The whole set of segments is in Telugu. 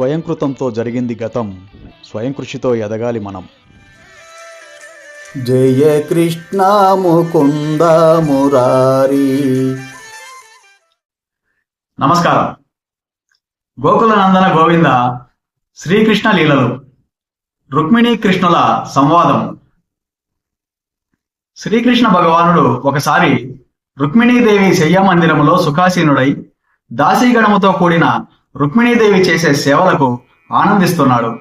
స్వయంకృతంతో జరిగింది గతం. స్వయం కృషితో ఎదగాలి మనం. జయ కృష్ణ ముకుంద మురారి. నమస్కారం. గోకుల నందన గోవింద శ్రీకృష్ణ లీలలు. రుక్మిణీ కృష్ణుల సంవాదం. శ్రీకృష్ణ భగవానుడు ఒకసారి రుక్మిణీదేవి శయ్య మందిరములో సుఖాసీనుడై దాసీగణముతో కూడిన రుక్మిణీదేవి చేసే సేవలకు ఆనందిస్తున్నాడు.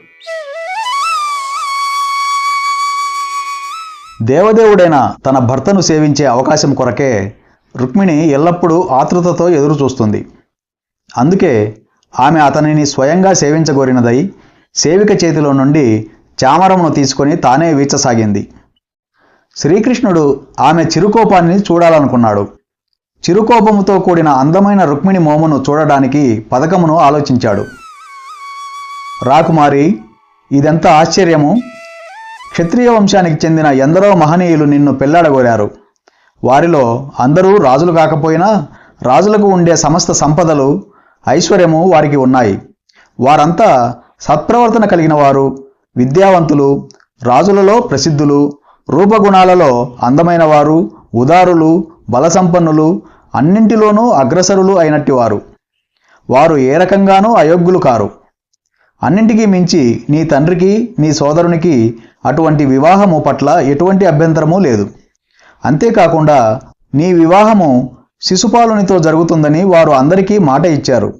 దేవదేవుడైన తన భర్తను సేవించే అవకాశం కొరకే రుక్మిణి ఎల్లప్పుడూ ఆతృతతో ఎదురు చూస్తుంది అందుకే ఆమె అతనిని స్వయంగా సేవించగోరినదై సేవిక చేతిలో నుండి చామరమును తీసుకొని తానే వీచసాగింది. శ్రీకృష్ణుడు ఆమె చిరుకోపాన్ని చూడాలనుకున్నాడు. చిరుకోపముతో కూడిన అందమైన రుక్మిణి మోమును చూడడానికి పథకమును ఆలోచించాడు. రాకుమారి ఇదెంత ఆశ్చర్యము? క్షత్రియ వంశానికి చెందిన ఎందరో మహనీయులు నిన్ను పెళ్ళాడగోరారు. వారిలో అందరూ రాజులు కాకపోయినా రాజులకు ఉండే సమస్త సంపదలు ఐశ్వర్యము వారికి ఉన్నాయి. వారంతా సత్ప్రవర్తన కలిగిన వారు విద్యావంతులు రాజులలో ప్రసిద్ధులు రూపగుణాలలో అందమైన వారు ఉదారులు బలసంపన్నులు అన్నింటిలోనూ అగ్రసరులు అయినట్టివారు. వారు ఏ రకంగానూ అయోగ్యులు కారు. అన్నింటికీ మించి నీ తండ్రికి నీ సోదరునికి అటువంటి వివాహము పట్ల ఎటువంటి అభ్యంతరము లేదు. అంతేకాకుండా నీ వివాహము శిశుపాలునితో జరుగుతుందని వారు అందరికీ మాట ఇచ్చారు.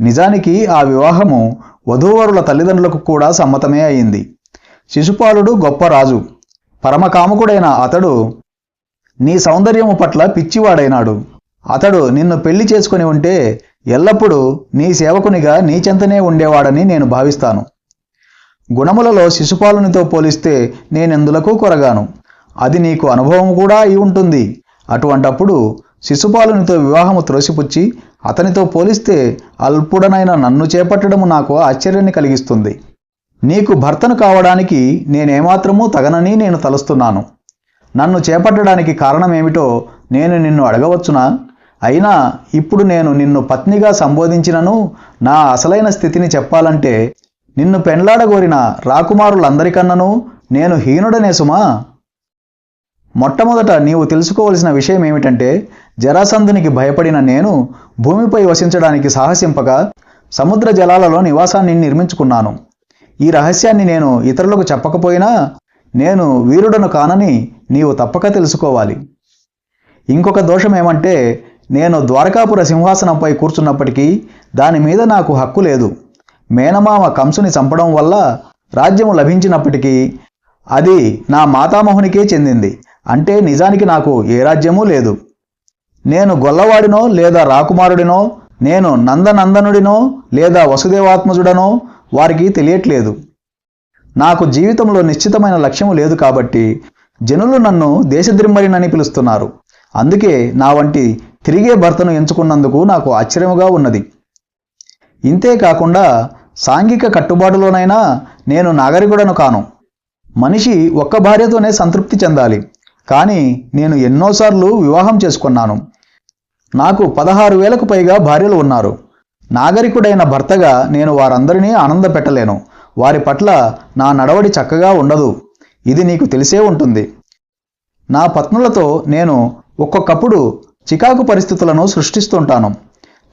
నిజానికి ఆ వివాహము వధూవరుల తల్లిదండ్రులకు కూడా సమ్మతమే అయింది. శిశుపాలుడు గొప్ప రాజు. పరమకాముకుడైన అతడు నీ సౌందర్యము పట్ల పిచ్చివాడైనాడు. అతడు నిన్ను పెళ్ళి చేసుకుని ఉంటే ఎల్లప్పుడూ నీ సేవకునిగా నీ చెంతనే ఉండేవాడని నేను భావిస్తాను. గుణములలో శిశుపాలునితో పోలిస్తే నేనెందులకు కొరగాను? అది నీకు అనుభవం కూడా అయి ఉంటుంది. అటువంటప్పుడు శిశుపాలునితో వివాహము త్రోసిపుచ్చి అతనితో పోలిస్తే అల్పుడనైన నన్ను చేపట్టడము నాకు ఆశ్చర్యాన్ని కలిగిస్తుంది. నీకు భర్తను కావడానికి నేనేమాత్రమూ తగనని నేను తలుస్తున్నాను. నన్ను చేపట్టడానికి కారణం ఏమిటో నేను నిన్ను అడగవచ్చునా? అయినా ఇప్పుడు నేను నిన్ను పత్నిగా సంబోధించినను నా అసలైన స్థితిని చెప్పాలంటే నిన్ను పెండ్లాడగోరిన రాకుమారులందరికన్ననూ నేను హీనుడనే సుమా? మొట్టమొదట నీవు తెలుసుకోవలసిన విషయం ఏమిటంటే జరాసంధునికి భయపడిన నేను భూమిపై వసించడానికి సాహసింపగా సముద్ర జలాలలో నివాసాన్ని నిర్మించుకున్నాను. ఈ రహస్యాన్ని నేను ఇతరులకు చెప్పకపోయినా నేను వీరుడను కానని నీవు తప్పక తెలుసుకోవాలి. ఇంకొక దోషం ఏమంటే నేను ద్వారకాపుర సింహాసనంపై కూర్చున్నప్పటికీ దాని మీద నాకు హక్కు లేదు. మేనమామ కంసుని చంపడం వల్ల రాజ్యము లభించినప్పటికీ అది నా మాతామహునికే చెందింది. అంటే నిజానికి నాకు ఏ రాజ్యమూ లేదు. నేను గొల్లవాడినో లేదా రాకుమారుడినో నేను నందనందనుడినో లేదా వసుదేవాత్మజుడనో వారికి తెలియట్లేదు. నాకు జీవితంలో నిశ్చితమైన లక్ష్యము లేదు కాబట్టి జనులు నన్ను దేశద్రిమ్మరినని పిలుస్తున్నారు. అందుకే నా వంటి తిరిగే భర్తను ఎంచుకున్నందుకు నాకు ఆశ్చర్యముగా ఉన్నది. ఇంతే కాకుండా సాంఘిక కట్టుబాటులోనైనా నేను నాగరికుడను కాను. మనిషి ఒక్క భార్యతోనే సంతృప్తి చెందాలి. కానీ నేను ఎన్నోసార్లు వివాహం చేసుకున్నాను. నాకు పదహారు వేలకు పైగా భార్యలు ఉన్నారు. నాగరికుడైన భర్తగా నేను వారందరినీ ఆనంద పెట్టలేను వారి పట్ల నా నడవడి చక్కగా ఉండదు. ఇది నీకు తెలిసే ఉంటుంది. నా పత్నులతో నేను ఒక్కొక్కప్పుడు చికాకు పరిస్థితులను సృష్టిస్తుంటాను.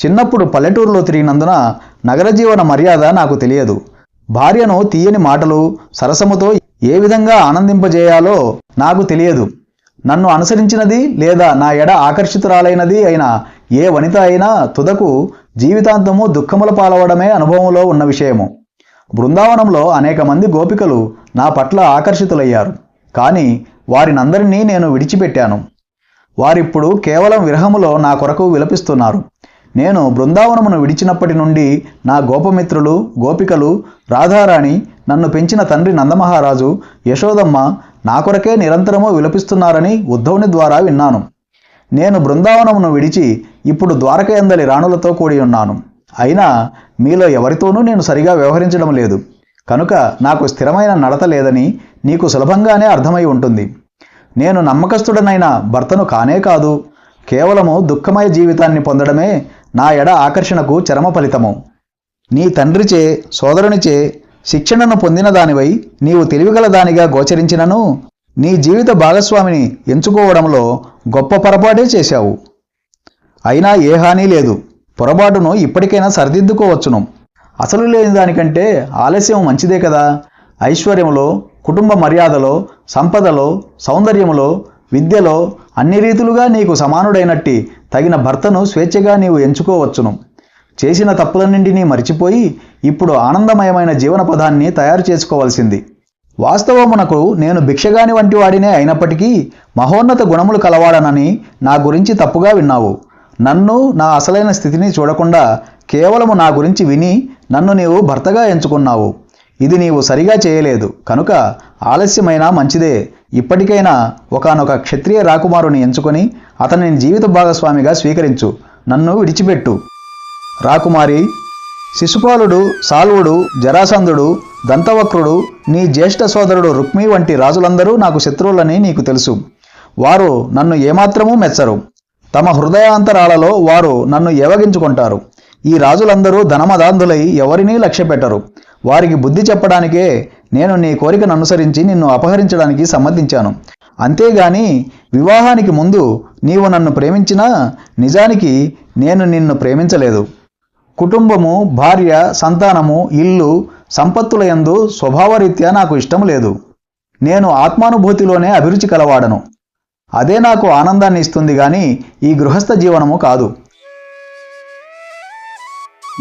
చిన్నప్పుడు పల్లెటూరులో తిరిగినందున నగర జీవన మర్యాద నాకు తెలియదు. భార్యను తీయని మాటలు సరసముతో ఏ విధంగా ఆనందింపజేయాలో నాకు తెలియదు. నన్ను అనుసరించినది లేదా నా ఎడ ఆకర్షితురాలైనది అయిన ఏ వనిత అయినా తుదకు జీవితాంతము దుఃఖముల పాలవడమే అనుభవంలో ఉన్న విషయము. బృందావనంలో అనేక మంది గోపికలు నా పట్ల ఆకర్షితులయ్యారు. కానీ వారినందరినీ నేను విడిచిపెట్టాను. వారిప్పుడు కేవలం విరహములో నా కొరకు విలపిస్తున్నారు. నేను బృందావనమును విడిచినప్పటి నుండి నా గోపమిత్రులు గోపికలు రాధారాణి నన్ను పెంచిన తండ్రి నందమహారాజు యశోదమ్మ నా కొరకే నిరంతరము విలపిస్తున్నారని ఉద్ధవుని ద్వారా విన్నాను. నేను బృందావనమును విడిచి ఇప్పుడు ద్వారకయందలి రాణులతో కూడి ఉన్నాను. అయినా మీలో ఎవరితోనూ నేను సరిగా వ్యవహరించడం లేదు. కనుక నాకు స్థిరమైన నడత లేదని నీకు సులభంగానే అర్థమై ఉంటుంది. నేను నమ్మకస్తుడనైన భర్తను కానే కాదు కేవలము దుఃఖమయ జీవితాన్ని పొందడమే నా ఎడ ఆకర్షణకు చరమ ఫలితము. నీ తండ్రిచే సోదరునిచే శిక్షణను పొందిన దానివై నీవు తెలివిగల దానిగా గోచరించినను నీ జీవిత భాగస్వామిని ఎంచుకోవడంలో గొప్ప పొరపాటే చేశావు. అయినా ఏ హాని లేదు. పొరపాటును ఇప్పటికైనా సరిదిద్దుకోవచ్చును. అసలు లేని దానికంటే ఆలస్యం మంచిదే కదా. ఐశ్వర్యంలో కుటుంబ మర్యాదలో సంపదలో సౌందర్యములో విద్యలో అన్ని రీతులుగా నీకు సమానుడైనట్టి తగిన భర్తను స్వేచ్ఛగా నీవు ఎంచుకోవచ్చును. చేసిన తప్పులన్నింటినీ మరిచిపోయి ఇప్పుడు ఆనందమయమైన జీవన పదాన్ని తయారు చేసుకోవలసింది. వాస్తవమునకు నేను భిక్షగాని వంటి వాడినే అయినప్పటికీ మహోన్నత గుణములు కలవాడనని నా గురించి తప్పుగా విన్నావు. నన్ను నా అసలైన స్థితిని చూడకుండా కేవలము నా గురించి విని నన్ను నీవు భర్తగా ఎంచుకున్నావు. ఇది నీవు సరిగా చేయలేదు. కనుక ఆలస్యమైనా మంచిదే. ఇప్పటికైనా ఒకనొక క్షత్రియ రాకుమారుని ఎంచుకొని అతనిని జీవిత భాగస్వామిగా స్వీకరించు. నన్ను విడిచిపెట్టు. రాకుమారి శిశుపాలుడు సాల్వుడు జరాసంధుడు దంతవక్రుడు నీ జ్యేష్ఠ సోదరుడు రుక్మి వంటి రాజులందరూ నాకు శత్రువులని నీకు తెలుసు. వారు నన్ను ఏమాత్రమూ మెచ్చరు. తమ హృదయాంతరాలలో వారు నన్ను ఏవగించుకుంటారు ఈ రాజులందరూ ధనమదాంధులై ఎవరినీ లక్ష్యపెట్టరు. వారికి బుద్ధి చెప్పడానికే నేను నీ కోరికను అనుసరించి నిన్ను అపహరించడానికి సమ్మతించాను. అంతేగాని వివాహానికి ముందు నీవు నన్ను ప్రేమించినా నిజానికి నేను నిన్ను ప్రేమించలేదు. కుటుంబము భార్య సంతానము ఇల్లు సంపత్తులయందు స్వభావరీత్యా నాకు ఇష్టం లేదు. నేను ఆత్మానుభూతిలోనే అభిరుచి కలవాడను. అదే నాకు ఆనందాన్ని ఇస్తుంది గాని ఈ గృహస్థ జీవనము కాదు.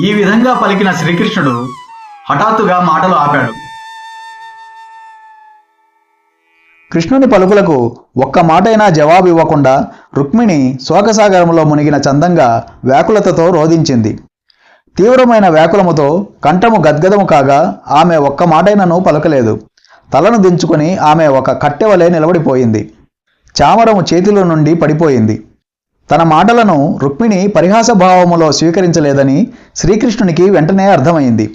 ఈ విధంగా పలికిన శ్రీకృష్ణుడు హఠాత్తుగా మాటలు ఆపాడు. కృష్ణుని పలుకులకు ఒక్క మాటైనా జవాబు ఇవ్వకుండా రుక్మిణి శోకసాగరంలో మునిగిన చందంగా వ్యాకులతతో రోధించింది. తీవ్రమైన వ్యాకులముతో కంఠము గద్గదము కాగా ఆమె ఒక్క మాటైనను పలకలేదు. తలను దించుకొని ఆమె ఒక కట్టెవలే నిలబడిపోయింది. చామరము చేతిలో నుండి పడిపోయింది. తన మాటలను రుక్మిణి పరిహాస భావములో స్వీకరించలేదని శ్రీకృష్ణునికి వెంటనే అర్థమైంది.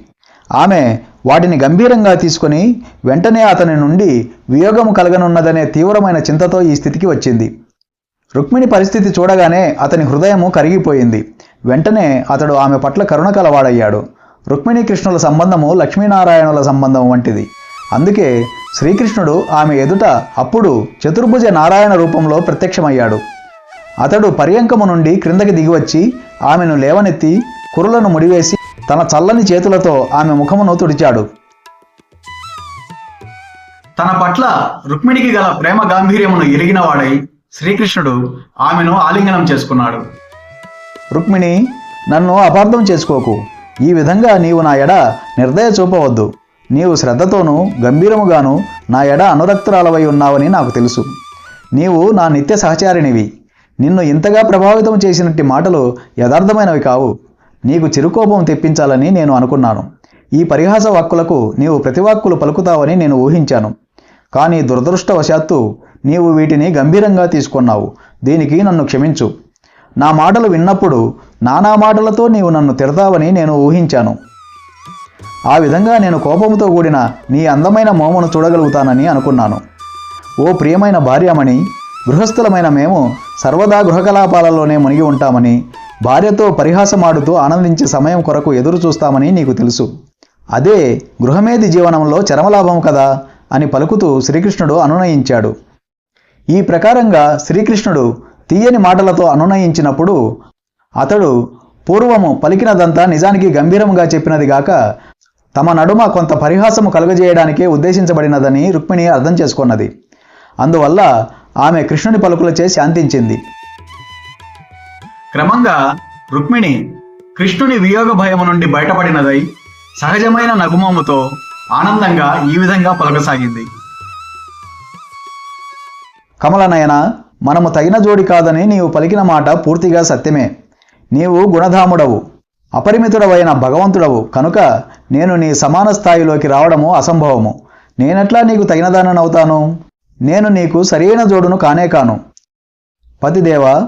ఆమె వాటిని గంభీరంగా తీసుకొని వెంటనే అతని నుండి వియోగము కలగనున్నదనే తీవ్రమైన చింతతో ఈ స్థితికి వచ్చింది. రుక్మిణి పరిస్థితి చూడగానే అతని హృదయము కరిగిపోయింది. వెంటనే అతడు ఆమె పట్ల కరుణ కలవాడయ్యాడు. రుక్మిణి కృష్ణుల సంబంధము లక్ష్మీనారాయణుల సంబంధం వంటిది. అందుకే శ్రీకృష్ణుడు ఆమె ఎదుట అప్పుడు చతుర్భుజ నారాయణ రూపంలో ప్రత్యక్షమయ్యాడు. అతడు పర్యంకము నుండి క్రిందకి దిగివచ్చి ఆమెను లేవనెత్తి కురులను ముడివేసి తన చల్లని చేతులతో ఆమె ముఖమును తుడిచాడు. తన పట్ల రుక్మిణికి గల ప్రేమ గాంభీర్యమును ఎరిగినవాడై శ్రీకృష్ణుడు ఆమెను ఆలింగనం చేసుకున్నాడు. రుక్మిణి నన్ను అపార్థం చేసుకోకు. ఈ విధంగా నీవు నా ఎడ నిర్దయ చూపవద్దు. నీవు శ్రద్ధతోనూ గంభీరముగాను నా ఎడ అనురక్తురాలవై ఉన్నావని నాకు తెలుసు. నీవు నా నిత్య సహచారినివి. నిన్ను ఇంతగా ప్రభావితం చేసినట్టి మాటలు యథార్థమైనవి కావు. నీకు చిరుకోపం తెప్పించాలని నేను అనుకున్నాను. ఈ పరిహాస వాక్కులకు నీవు ప్రతివాక్కులు పలుకుతావని నేను ఊహించాను. కానీ దురదృష్టవశాత్తు నీవు వీటిని గంభీరంగా తీసుకున్నావు. దీనికి నన్ను క్షమించు. నా మాటలు విన్నప్పుడు నానా మాటలతో నీవు నన్ను తిడతావని నేను ఊహించాను. ఆ విధంగా నేను కోపంతో కూడిన నీ అందమైన మోమును చూడగలుగుతానని అనుకున్నాను. ఓ ప్రియమైన భార్యమని గృహస్థులమైన మేము సర్వదా గృహకలాపాలలోనే మునిగి ఉంటామని భార్యతో పరిహాసమాడుతూ ఆనందించే సమయం కొరకు ఎదురు చూస్తామని నీకు తెలుసు. అదే గృహమేది జీవనంలో చరమలాభం కదా అని పలుకుతూ శ్రీకృష్ణుడు అనునయించాడు. ఈ ప్రకారంగా శ్రీకృష్ణుడు తీయని మాటలతో అనునయించినప్పుడు అతడు పూర్వము పలికినదంతా నిజానికి గంభీరంగా చెప్పినది గాక తమ నడుమ కొంత పరిహాసము కలుగజేయడానికే ఉద్దేశించబడినదని రుక్మిణి అర్థం చేసుకున్నది. అందువల్ల ఆమె కృష్ణుని పలుకులచే శాంతించింది క్రమంగా రుక్మిణి కృష్ణుని వియోగ భయము నుండి బయటపడినదై సహజమైన నగుమముతో ఆనందంగా ఈ విధంగా పలకసాగింది. కమలనయన మనము తగిన జోడి కాదని నీవు పలికిన మాట పూర్తిగా సత్యమే. నీవు గుణధాముడవు. అపరిమితుడవైన భగవంతుడవు. కనుక నేను నీ సమాన స్థాయిలోకి రావడము అసంభవము. నేనెట్లా నీకు తగినదాననవుతాను? నేను నీకు సరైన జోడును కానే కాను. పతిదేవ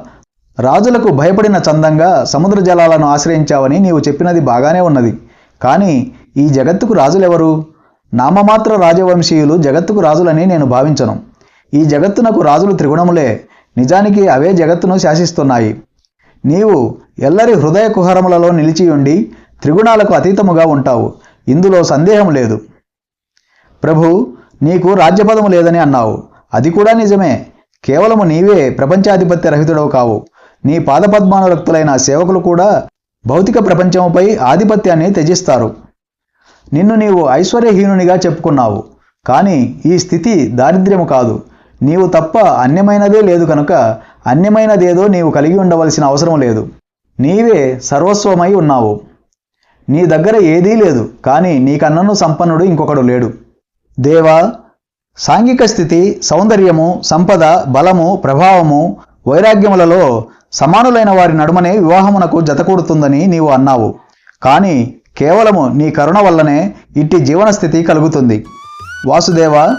రాజులకు భయపడిన చందంగా సముద్ర జలాలను ఆశ్రయించావని నీవు చెప్పినది బాగానే ఉన్నది. కానీ ఈ జగత్తుకు రాజులెవరు? నామమాత్ర రాజవంశీయులు జగత్తుకు రాజులని నేను భావించను. ఈ జగత్తునకు రాజులు త్రిగుణములే. నిజానికి అవే జగత్తును శాసిస్తున్నాయి. నీవు ఎల్లరి హృదయ కుహరములలో నిలిచియుండి త్రిగుణాలకు అతీతముగా ఉంటావు. ఇందులో సందేహం లేదు. ప్రభు నీకు రాజ్యపదము లేదని అన్నావు. అది కూడా నిజమే. కేవలము నీవే ప్రపంచాధిపత్య రహితుడవు కావు. నీ పాదపద్మానురక్తులైన సేవకులు కూడా భౌతిక ప్రపంచముపై ఆధిపత్యాన్ని త్యజిస్తారు. నిన్ను నీవు ఐశ్వర్యహీనునిగా చెప్పుకున్నావు. కానీ ఈ స్థితి దారిద్ర్యము కాదు. నీవు తప్ప అన్యమైనదే లేదు కనుక అన్యమైనదేదో నీవు కలిగి ఉండవలసిన అవసరం లేదు. నీవే సర్వస్వమై ఉన్నావు. నీ దగ్గర ఏదీ లేదు కానీ నీకన్నను సంపన్నుడు ఇంకొకడు లేడు. దేవా సాంఘిక స్థితి సౌందర్యము సంపద బలము ప్రభావము వైరాగ్యములలో సమానులైన వారి నడుమనే వివాహమునకు జతకూడుతుందని నీవు అన్నావు. కానీ కేవలము నీ కరుణ వల్లనే ఇట్టి జీవన స్థితి కలుగుతుంది. వాసుదేవ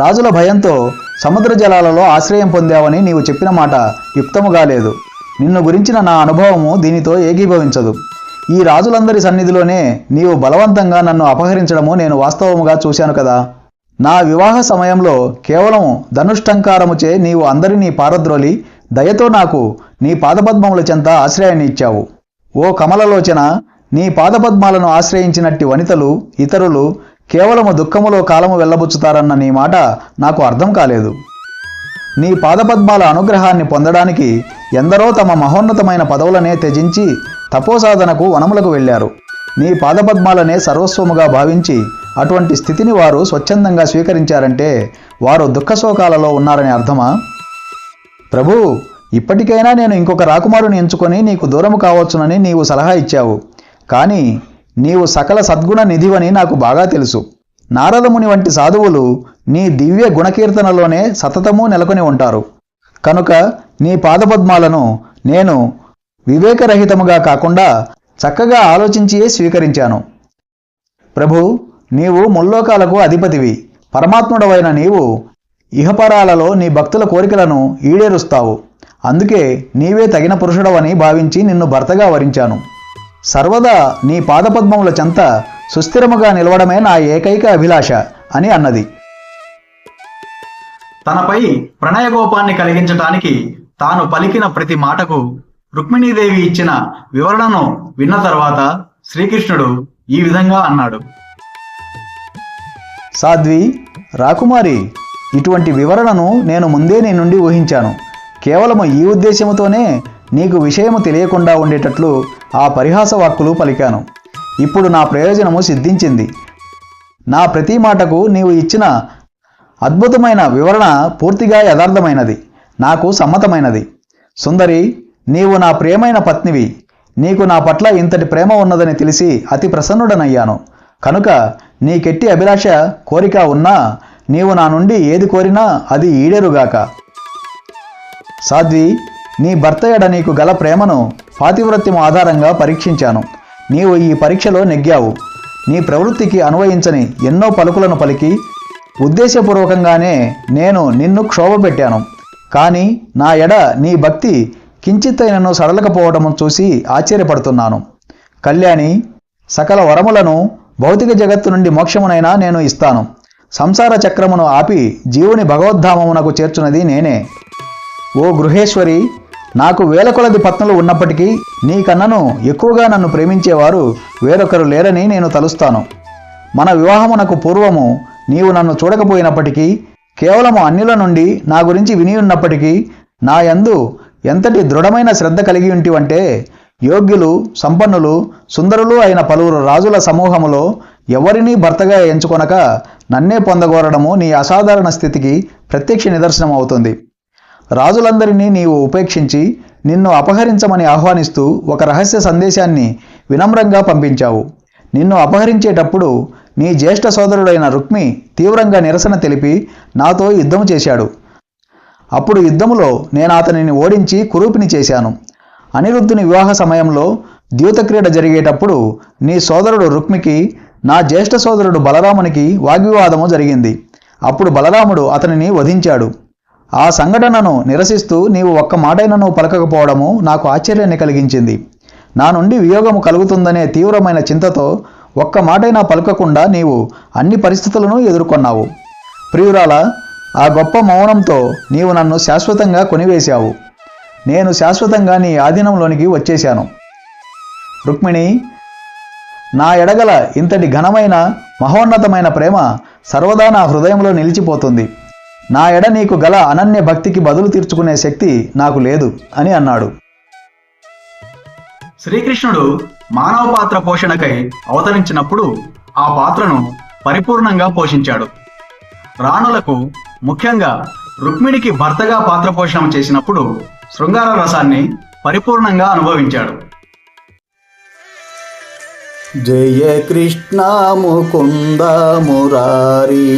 రాజుల భయంతో సముద్ర జలాలలో ఆశ్రయం పొందావని నీవు చెప్పిన మాట యుక్తముగా లేదు. నిన్ను గురించిన నా అనుభవము దీనితో ఏకీభవించదు. ఈ రాజులందరి సన్నిధిలోనే నీవు బలవంతంగా నన్ను అపహరించడము నేను వాస్తవముగా చూశాను కదా. నా వివాహ సమయంలో కేవలం ధనుష్టంకారముచే నీవు అందరినీ పారద్రోలి దయతో నాకు నీ పాదపద్మముల చెంత ఆశ్రయాన్ని ఇచ్చావు. ఓ కమలలోచన నీ పాదపద్మాలను ఆశ్రయించినట్టి వనితలు ఇతరులు కేవలము దుఃఖములో కాలము వెళ్ళబుచ్చుతారన్న నీ మాట నాకు అర్థం కాలేదు. నీ పాదపద్మాల అనుగ్రహాన్ని పొందడానికి ఎందరో తమ మహోన్నతమైన పదవులనే త్యజించి తపోసాధనకు వనములకు వెళ్ళారు. నీ పాదపద్మాలనే సర్వస్వముగా భావించి అటువంటి స్థితిని వారు స్వచ్ఛందంగా స్వీకరించారంటే వారు దుఃఖశోకాలలో ఉన్నారని అర్థమా? ప్రభు ఇప్పటికైనా నేను ఇంకొక రాకుమారుని ఎంచుకొని నీకు దూరము కావచ్చునని నీవు సలహా ఇచ్చావు. కానీ నీవు సకల సద్గుణ నిధివని నాకు బాగా తెలుసు. నారదముని వంటి సాధువులు నీ దివ్య గుణకీర్తనలోనే సతతము నెలకొని ఉంటారు. కనుక నీ పాదపద్మాలను నేను వివేకరహితముగా కాకుండా చక్కగా ఆలోచించియే స్వీకరించాను. ప్రభు నీవు ముల్లోకాలకు అధిపతివి. పరమాత్ముడవైన నీవు ఇహపరాలలో నీ భక్తుల కోరికలను ఈడేరుస్తావు. అందుకే నీవే తగిన పురుషుడవని భావించి నిన్ను భర్తగా వరించాను. సర్వదా నీ పాదపద్మముల చెంత సుస్థిరముగా నిలవడమే నా ఏకైక అభిలాష అని అన్నది. తనపై ప్రణయగోపాన్ని కలిగించటానికి తాను పలికిన ప్రతి మాటకు రుక్మిణీదేవి ఇచ్చిన వివరణను విన్న తర్వాత శ్రీకృష్ణుడు ఈ విధంగా అన్నాడు. సాధ్వి రాకుమారి ఇటువంటి వివరణను నేను ముందే నీ నుండి ఊహించాను. కేవలము ఈ ఉద్దేశముతోనే నీకు విషయము తెలియకుండా ఉండేటట్లు ఆ పరిహాస వాక్కులు పలికాను. ఇప్పుడు నా ప్రయోజనము సిద్ధించింది. నా ప్రతి మాటకు నీవు ఇచ్చిన అద్భుతమైన వివరణ పూర్తిగా యథార్థమైనది. నాకు సమ్మతమైనది. సుందరి నీవు నా ప్రేమైన పత్నివి. నీకు నా పట్ల ఇంతటి ప్రేమ ఉన్నదని తెలిసి అతి ప్రసన్నుడనయ్యాను. కనుక నీకెట్టి అభిలాష కోరిక ఉన్నా నీవు నా నుండి ఏది కోరినా అది ఈడేరుగాక. సాధ్వి నీ భర్తయడ నీకు గల ప్రేమను పాతివ్రత్యం ఆధారంగా పరీక్షించాను. నీవు ఈ పరీక్షలో నెగ్గావు. నీ ప్రవృత్తికి అన్వయించని ఎన్నో పలుకులను పలికి ఉద్దేశపూర్వకంగానే నేను నిన్ను క్షోభపెట్టాను. కానీ నా ఎడ నీ భక్తి కించిత్తైనను సడలకపోవటము చూసి ఆశ్చర్యపడుతున్నాను. కళ్యాణి సకల వరములను భౌతిక జగత్తు నుండి మోక్షమునైనా నేను ఇస్తాను. సంసార చక్రమును ఆపి జీవుని భగవద్ధామమునకు చేర్చున్నది నేనే. ఓ గృహేశ్వరి నాకు వేల కొలది పత్నులు ఉన్నప్పటికీ నీకన్నను ఎక్కువగా నన్ను ప్రేమించేవారు వేరొకరు లేరని నేను తలుస్తాను. మన వివాహమునకు పూర్వము నీవు నన్ను చూడకపోయినప్పటికీ కేవలము అన్యుల నుండి నా గురించి విని ఉన్నప్పటికీ నా యందు ఎంతటి దృఢమైన శ్రద్ధ కలిగి ఉంటివంటే యోగ్యులు సంపన్నులు సుందరులు అయిన పలువురు రాజుల సమూహములో ఎవరినీ భర్తగా ఎంచుకొనక నన్నే పొందగోరడము నీ అసాధారణ స్థితికి ప్రత్యక్ష నిదర్శనం అవుతుంది రాజులందరినీ నీవు ఉపేక్షించి నిన్ను అపహరించమని ఆహ్వానిస్తూ ఒక రహస్య సందేశాన్ని వినమ్రంగా పంపించావు. నిన్ను అపహరించేటప్పుడు నీ జ్యేష్ఠ సోదరుడైన రుక్మి తీవ్రంగా నిరసన తెలిపి నాతో యుద్ధము చేశాడు. అప్పుడు యుద్ధములో నేను అతనిని ఓడించి కురూపిని చేశాను. అనిరుద్ధుని వివాహ సమయంలో ద్యూతక్రీడ జరిగేటప్పుడు నీ సోదరుడు రుక్మికి నా జ్యేష్ఠ సోదరుడు బలరామునికి వాగ్వివాదము జరిగింది. అప్పుడు బలరాముడు అతనిని వధించాడు. ఆ సంఘటనను నిరసిస్తూ నీవు ఒక్క మాటైనను పలకకపోవడము నాకు ఆశ్చర్యాన్ని కలిగించింది. నా నుండి వియోగము కలుగుతుందనే తీవ్రమైన చింతతో ఒక్క మాటైనా పలకకుండా నీవు అన్ని పరిస్థితులను ఎదుర్కొన్నావు. ప్రియురాల ఆ గొప్ప మౌనంతో నీవు నన్ను శాశ్వతంగా కొనివేశావు. నేను శాశ్వతంగా నీ ఆధీనంలోనికి వచ్చేశాను. రుక్మిణి నా ఎడగల ఇంతటి ఘనమైన మహోన్నతమైన ప్రేమ సర్వదా నా హృదయంలో నిలిచిపోతుంది. నా ఎడ నీకు గల అనన్య భక్తికి బదులు తీర్చుకునే శక్తి నాకు లేదు అని అన్నాడు. శ్రీకృష్ణుడు మానవ పాత్ర పోషణకై అవతరించినప్పుడు ఆ పాత్రను పరిపూర్ణంగా పోషించాడు. రాణులకు ముఖ్యంగా రుక్మిణికి భర్తగా పాత్ర పోషణం చేసినప్పుడు శృంగార రసాన్ని పరిపూర్ణంగా అనుభవించాడు. జయ కృష్ణ ముకుంద మురారి